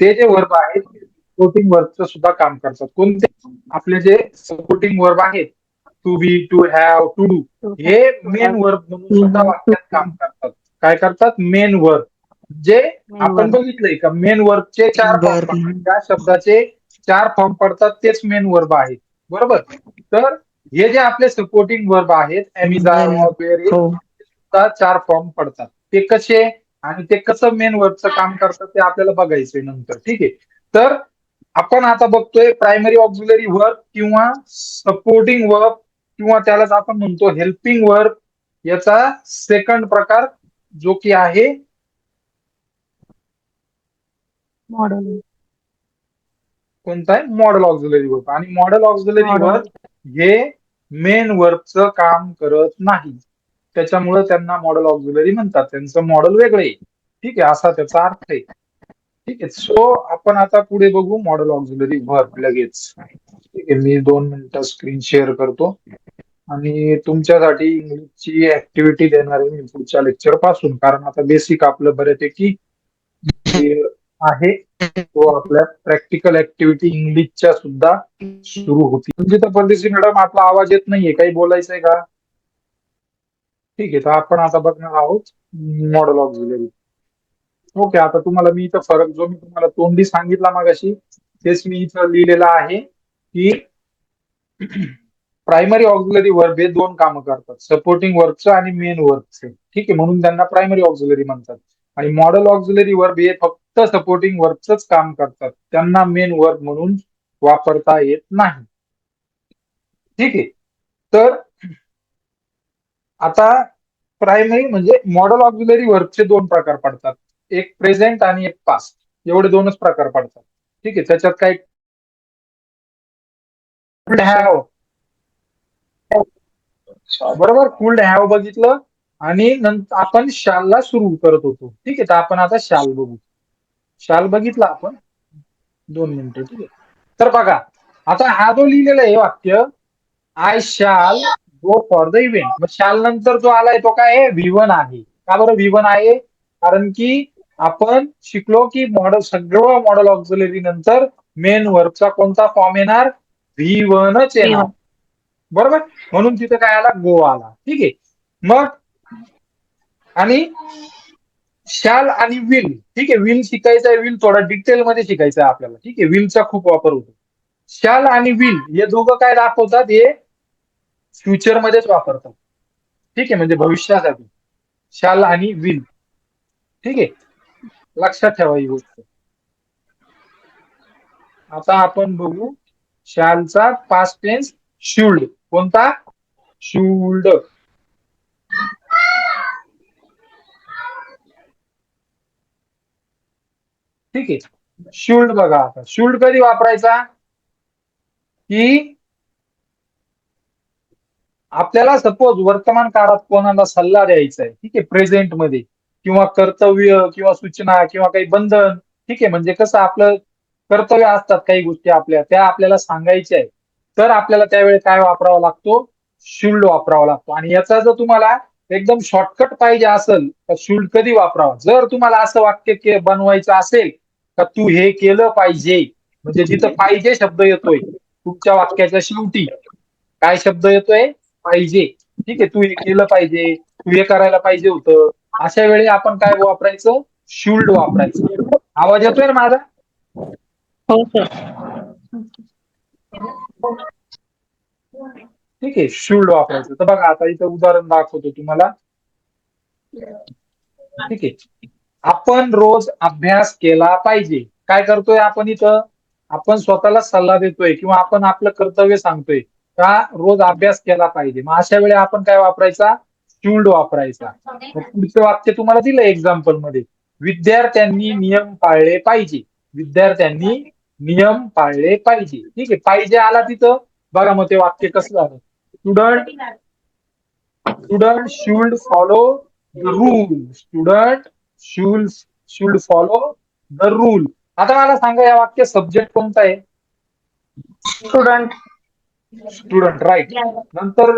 ते जे वर्ब आहेत सपोर्टिंग वर्बचं सुद्धा काम करतात. कोणते? आपले जे सपोर्टिंग वर्ब आहेत to be to have to do हे मेन वर्ब म्हणून सुद्धा वाक्यात काम करतात. काय करतात? मेन वर्ब जे आपण बघितलंय का? मेन वर्बचे चार फॉर्म त्या शब्दाचे चार फॉर्म पडतात तेच मेन वर्ब आहेत. बरोबर? तर हे जे आपले सपोर्टिंग वर्ब आहेत हो सुद्धा चार फॉर्म पडतात. ते कसे? आणि ते कसं मेन वर्बचं काम करतात ते आपल्याला बघायचंय नंतर. ठीक आहे? तर आपण आता बघतोय प्रायमरी ऑक्झिलरी वर्ब किंवा सपोर्टिंग वर्ब किंवा त्यालाच आपण म्हणतो हेल्पिंग वर्ब याचा सेकंड प्रकार जो की आहे मॉडेल कोणता आहे? मॉडेल ऑक्झिलरी वर्ब आणि मॉडेल ऑक्झिलरी. वर्ब हे मेन वर्बचं काम करत नाही. त्याच्यामुळे त्यांना मॉडेल ऑक्झिलरी म्हणतात. त्यांचं मॉडेल वेगळं आहे. ठीक आहे असा त्याचा अर्थ आहे. ठीक आहे सो आपण आता पुढे बघू मॉडेल ऑक्झिलरी वर लगेच. ठीक आहे मी दोन मिनिटं स्क्रीन शेअर करतो. आणि तुमच्यासाठी इंग्लिशची ऍक्टिव्हिटी देणार आहे मी पुढच्या लेक्चरपासून. कारण आता बेसिक आपलं बऱ्यापैकी आहे तो आपल्या प्रॅक्टिकल ऍक्टिव्हिटी इंग्लिशच्या सुद्धा सुरू होती म्हणजे तर परदेशी मॅडम आपला आवाज येत नाहीये. काही बोलायचंय का? ठीक आहे तर आपण आता बघणार आहोत मॉडेल ऑक्झिलरी ओके आता तुम्हाला मी इथं फरक जो मी तुम्हाला तोंडी सांगितला मागाशी तेच मी इथं लिहिलेलं आहे की प्रायमरी ऑक्झिलरी वर्ब हे दोन कामं करतात सपोर्टिंग वर्कचं आणि मेन वर्कचं ठीक आहे म्हणून त्यांना प्रायमरी ऑक्झिलरी म्हणतात. आणि मॉडेल ऑक्झिलरी वर्ब हे फक्त सपोर्टिंग वर्कचंच काम करतात. त्यांना मेन वर्ब म्हणून वापरता येत नाही. ठीक आहे तर आता प्रायमरी म्हणजे मॉडेल ऑक्झिलरी वर्कचे दोन प्रकार पडतात. एक प्रेझेंट आणि एक पास्ट एवढे दोनच प्रकार पडतात. ठीक आहे त्याच्यात काही हॅव बरोबर कुल्ड हॅव बघितलं आणि नंतर आपण शालला सुरू करत होतो. ठीक आहे तर आपण आता शाल बघू. शाल बघितला आपण? दोन मिनिटं ठीक आहे. तर बघा आता हा जो लिहिलेला आहे वाक्य आय शाल गो फॉर द इव्हेंट मग शाल नंतर जो आलाय तो काय आहे? व्ही वन आहे. का बरं व्ही वन आहे? कारण की आपण शिकलो की मॉडेल सगळं मॉडेल ऑक्झिलरी नंतर मेन वर्कचा कोणता फॉर्म येणार? व्ही वनच येणार. V1. बरोबर? म्हणून तिथे काय आला? गो आला. ठीक आहे. मग आणि शाल आणि विल ठीक आहे. विल शिकायचं आहे. विल थोडा डिटेल मध्ये शिकायचं आहे आपल्याला. ठीक आहे. विलचा खूप वापर होतो. शाल आणि विल हे दोघं काय दाखवतात? हे फ्युचर मध्येच वापरतात ठीक आहे म्हणजे भविष्यासाठी शाल आणि विल ठीक आहे? लक्षात ठेवा ही गोष्ट. आता आपण बघू शालचा पास्ट टेन्स शुल्ड कोणता? शुल्ड ठीक आहे. शुल्ड बघा आता. शुल्ड कधी वापरायचा? की आपल्याला सपोज वर्तमान काळात कोणाला सल्ला द्यायचा आहे ठीक आहे प्रेझेंटमध्ये किंवा कर्तव्य किंवा सूचना किंवा काही बंधन ठीक आहे म्हणजे कसं आपलं कर्तव्य असतात काही गोष्टी आपल्या त्या आपल्याला सांगायच्या आहे तर आपल्याला त्यावेळी काय वापरावा लागतो? शुल्ड वापरावा लागतो. आणि याचा जर तुम्हाला एकदम शॉर्टकट पाहिजे असेल तर शुल्ड कधी वापरावा? जर तुम्हाला असं वाक्य बनवायचं असेल का तू हे केलं पाहिजे. म्हणजे जिथं पाहिजे शब्द येतोय तुमच्या वाक्याच्या शेवटी. काय शब्द येतोय? पाहिजे. ठीक आहे तू हे केलं पाहिजे तू हे करायला पाहिजे होतं. अशा वेळी आपण काय वापरायचं? शुल्ड वापरायचं. आवाज येतोय ना माझा? हो ठीक आहे शुल्ड वापरायचं. तर बघा आता इथं उदाहरण दाखवतो तुम्हाला. ठीक आहे. आपण रोज अभ्यास केला पाहिजे. काय करतोय आपण इथं? आपण स्वतःला सल्ला देतोय किंवा आपण आपलं कर्तव्य सांगतोय. का रोज अभ्यास केला पाहिजे. मग अशा वेळी आपण काय वापरायचा? शुल्ड वापरायचा. पुढचं वाक्य तुम्हाला दिलं एक्झाम्पलमध्ये. विद्यार्थ्यांनी नियम पाळले पाहिजे. विद्यार्थ्यांनी नियम पाळले पाहिजे. ठीक आहे? पाहिजे आला तिथं. बघा मग ते वाक्य कसं झालं? Student student should follow the rule student should should follow the rule आता मला सांगा या वाक्य सब्जेक्ट कोणता आहे? स्टुडंट स्टुडंट राईट नंतर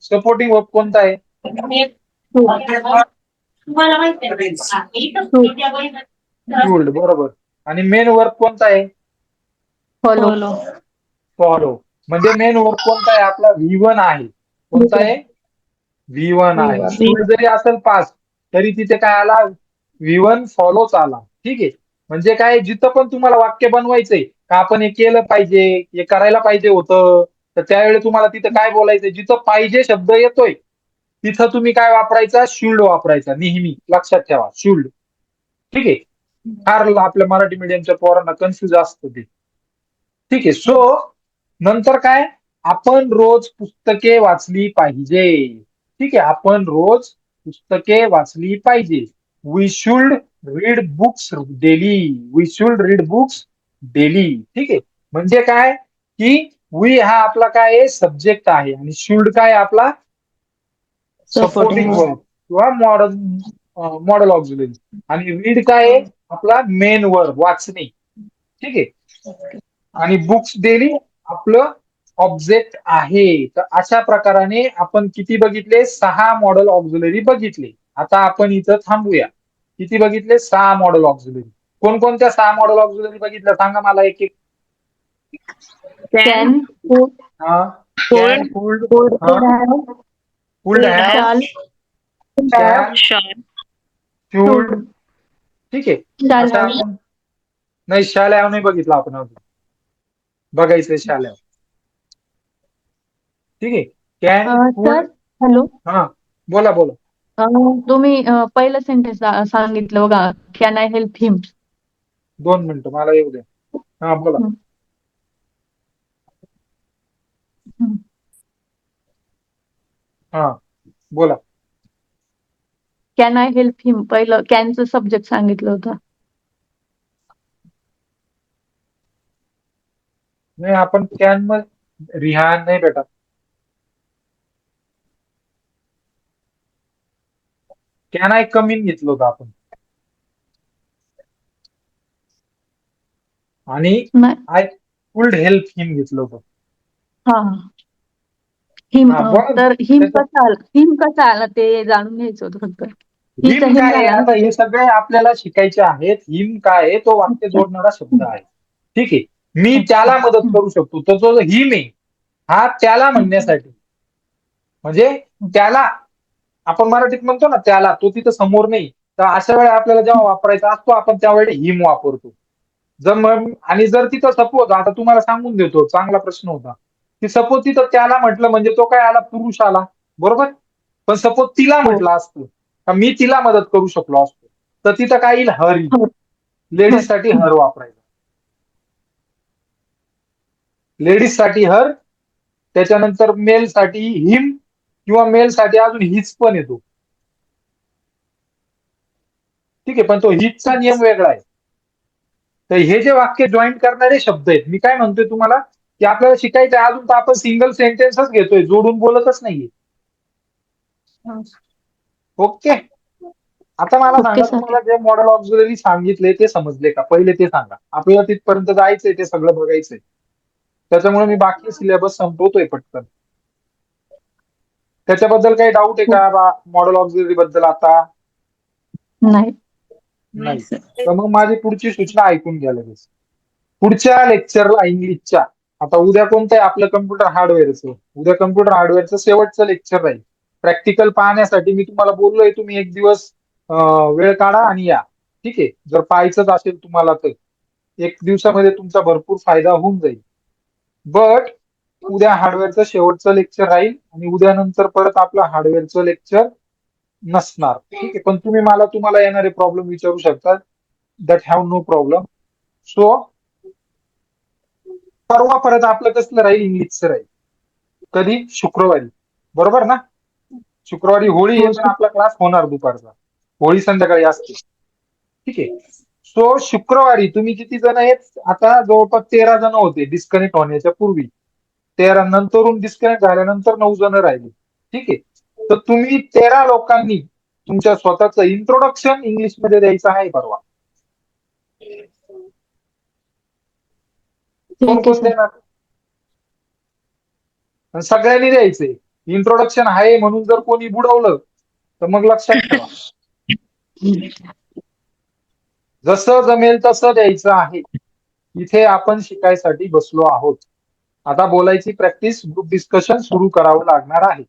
सपोर्टिंग वर्क कोणता आहे? तुम्हाला माहिती आहे. शुल्ड बरोबर. आणि मेन वर्क कोणता आहे? फॉलो फॉलो म्हणजे मेन वर्क कोणता आहे? आपला व्ही वन आहे. कोणता आहे? व्ही वन आहे. V1. Field जरी असेल पास तरी तिथे काय आला? व्ही वन फॉलोच आला. ठीक आहे. म्हणजे काय? जिथं पण तुम्हाला वाक्य बनवायचंय का आपण हे केलं पाहिजे? हे करायला पाहिजे होतं. तर त्यावेळी तुम्हाला तिथं काय बोलायचं? जिथं पाहिजे शब्द येतोय तिथं तुम्ही काय वापरायचा? शिल्ड वापरायचा नेहमी. लक्षात ठेवा शिल्ड ठीक आहे? फार आपल्या मराठी मीडियमच्या पोरांना कन्फ्युज असतं ते. ठीक आहे? सो नंतर काय? आपण रोज पुस्तके वाचली पाहिजे. ठीक आहे? आपण रोज पुस्तके वाचली पाहिजे. We should read books daily we should read books daily. ठीक आहे. म्हणजे काय? की वी हा आपला काय आहे? सब्जेक्ट आहे. आणि शुल्ड काय आपला? सपोर्टिंग वर्ब किंवा मॉडल मॉडल ऑक्झिलरी आणि रीड काय आहे? आपला मेन वर्ब वाचणे. ठीक आहे. आणि बुक्स डेली आपलं ऑब्जेक्ट आहे. तर अशा प्रकाराने आपण किती बघितले? सहा मॉडेल ऑक्झिलरी बघितले. आता आपण इथं थांबूया. किती बघितले? सहा मॉडेल ऑक्झिलरी कोणकोणत्या सहा मॉडेल ऑक्झिलरी बघितल्या? सांगा मला एक एक. कॅन हा. फुल्ड हा. फुल्ड हॅव ठीक आहे. नाही शाल्या नाही बघितला आपण अजून. बघायचंय शाल्या ठीक आहे. कॅन सर हॅलो हा. बोला बोला. तुम्ही पहिलं सेंटेन्स सांगितलं बघा. कॅन आय हेल्प हिम दोन मिनिटं मला येऊ द्या हा बोला. हं. बोला. कॅन आय हेल्प हिम पहिलं कॅनचं सब्जेक्ट सांगितलं होतं. नाही आपण कॅनमध्ये रिहान नाही बेटा कॅन आय कम इन घेतलं होतं आपण? आणि आय वुल्ड हेल्प हिम घेतलं होतं. हा. हिम हा. तर हिम त्याचं- कसं आलं? हिम कसं आलं ते जाणून घ्यायचं होतं फक्त. हिचं हिम हिम काय आहे? झालं. आता हे सगळे आपल्याला शिकायचे आहेत. हिम काय आहे? तो वाक्य जोडणारा शब्द आहे. ठीक आहे. मी त्याला मदत करू शकतो. तो जो हिम आहे हा त्याला म्हणण्यासाठी. म्हणजे त्याला आपण मराठीत म्हणतो ना त्याला तो तिथं समोर नाही. तर अशा वेळेला आपल्याला जेव्हा वापरायचा असतो आपण त्यावेळी हिम वापरतो. जर मग आणि जर तिथं सपोज आता तुम्हाला सांगून देतो चांगला प्रश्न होता. की सपोज तिथं त्याला म्हटलं म्हणजे तो काय आला? पुरुष आला. बरोबर? पण सपोज तिला म्हटलं असतं का मी तिला मदत करू शकलो असतो. तर तिथं काय येईल हर. येईल हो. लेडीजसाठी हर वापरायचा. लेडीजसाठी हर त्याच्यानंतर मेल साठी हिम किंवा मेल साठी अजून हिच पण येतो. ठीक आहे पण तो हिचचा नियम वेगळा आहे. तर हे जे वाक्य जॉईंट करणारे शब्द आहेत मी काय म्हणतोय तुम्हाला? की आपल्याला शिकायचं आहे अजून तर आपण सिंगल सेंटेन्सच घेतोय जोडून बोलतच नाहीये. ओके? आता मला सांगा. तुम्हाला जे मॉडेल ऑक्झिलरी सांगितले ते समजले का? पहिले ते सांगा. आपल्याला तिथपर्यंत जायचंय ते सगळं बघायचंय. त्याच्यामुळे मी बाकी सिलेबस संपवतोय पटकन. त्याच्याबद्दल काही डाऊट आहे का मॉडेल ऑक्झिलरी बद्दल आता? नाही. नाही. तर मग माझी पुढची सूचना ऐकून घ्या लगेच. पुढच्या लेक्चरला इंग्लिशच्या आता उद्या कोणतं आहे आपलं कम्प्युटर हार्डवेअरचं उद्या कम्प्युटर हार्डवेअरचं शेवटचं लेक्चर राहील. प्रॅक्टिकल पाहण्यासाठी मी तुम्हाला बोललोय तुम्ही एक दिवस वेळ काढा आणि या. ठीक आहे? जर पाहायचंच असेल तुम्हाला तर. एक दिवसामध्ये तुमचा भरपूर फायदा होऊन जाईल. बट उद्या हार्डवेअरचं शेवटचं लेक्चर राहील आणि उद्या नंतर परत आपलं हार्डवेअरचं लेक्चर नसणार. ठीक आहे पण तुम्ही मला तुम्हाला येणारे प्रॉब्लेम विचारू शकता. That have no problem so परवा परत आपलं कसलं राहील? इंग्लिशचं राहील. कधी? शुक्रवारी. बरोबर ना? शुक्रवारी होळी येऊन आपला क्लास होणार दुपारचा. होळी संध्याकाळी असते. ठीक आहे. सो शुक्रवारी तुम्ही किती जण आहेत? आता जवळपास तेरा जण होते डिस्कनेक्ट होण्याच्या पूर्वी. तेरा नंतरून डिस्कनेक्ट झाल्यानंतर नऊ जण राहिले. ठीक आहे. तर तुम्ही तेरा लोकांनी तुमच्या स्वतःचं इंट्रोडक्शन इंग्लिशमध्ये द्यायचं आहे परवा. कोण कोण देणार? सगळ्यांनी द्यायचंय. इंट्रोडक्शन आहे म्हणून जर कोणी बुडवलं तर मग लक्षात ठेवा. जसं जमेल तसं द्यायचं आहे. इथे आपण शिकायसाठी बसलो आहोत. आता बोलायची प्रॅक्टिस ग्रुप डिस्कशन सुरू करावं लागणार आहे.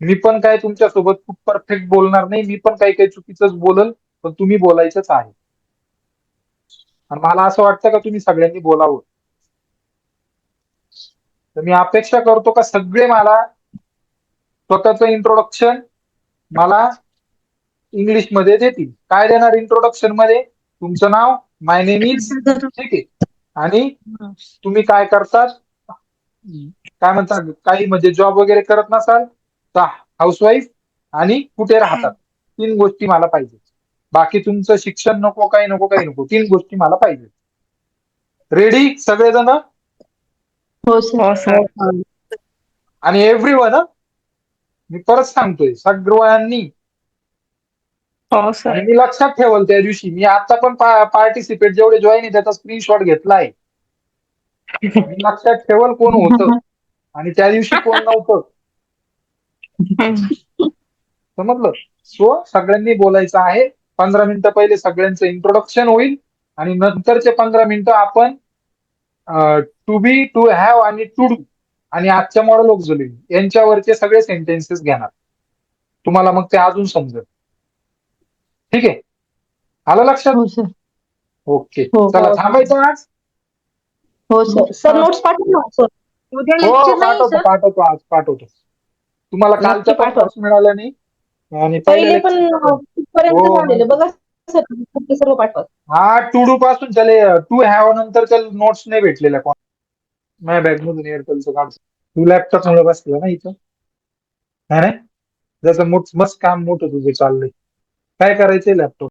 मी पण काय तुमच्यासोबत खूप परफेक्ट बोलणार नाही. मी पण काही काही चुकीचंच बोलल पण तुम्ही बोलायचंच आहे. आणि मला असं वाटतं का तुम्ही सगळ्यांनी बोलावं. तर मी अपेक्षा करतो का सगळे मला स्वतःचं इंट्रोडक्शन मला इंग्लिशमध्ये देतील. काय देणार इंट्रोडक्शनमध्ये तुमचं नाव माय नेम इज ठीक आहे. आणि तुम्ही काय करतात? काय म्हणतात काही म्हणजे जॉब वगैरे करत नसाल? हाऊसवाईफ आणि कुठे राहतात? तीन गोष्टी मला पाहिजे बाकी तुमचं शिक्षण नको काही नको काही नको. तीन गोष्टी मला पाहिजे रेडी सगळेजण? हो सर हो आणि एव्हरी वन मी परत सांगतोय सगळ्यांनी. हो मी लक्षात ठेवल त्या दिवशी. मी आता पण पार्टिसिपेट जेवढे जॉईन आहे त्याचा स्क्रीनशॉट घेतलाय. मी लक्षात ठेवल कोण होतं. आणि त्या दिवशी कोण नव्हतं. समजलं? सो सगळ्यांनी बोलायचं आहे. पंधरा मिनिटं पहिले सगळ्यांचं इंट्रोडक्शन होईल आणि नंतरचे पंधरा मिनिटं आपण टू बी टू हॅव आणि टू डू आणि आजच्या मॉडेल ऑक्झोलिन यांच्यावरचे सगळे सेंटेन्सेस घेणार. तुम्हाला मग ते अजून समजेल. ठीक आहे? आलं लक्षात? हो सर ओके हो. चला थांबायचं आज? हो सर सर नोट्स हो पाठवतो पाठवतो आज पाठवतो. तुम्हाला कालच्या पण notes मिळाल्या नाही? आणि पहिले पण हो. झालेलं. बघा सर ते सर्व पाठवा. हा टू डू पासून त्याले टू हॅव नंतर नोट्स नाही भेटलेल्या. कोण? माझ्या बॅग मधून एअरटेलचं काढ. तू लॅपटॉप मुळे बसला ना इथं. है ना? जसं मोठ मस्त काम मोठं तुझं चाललंय. काय करायचंय लॅपटॉप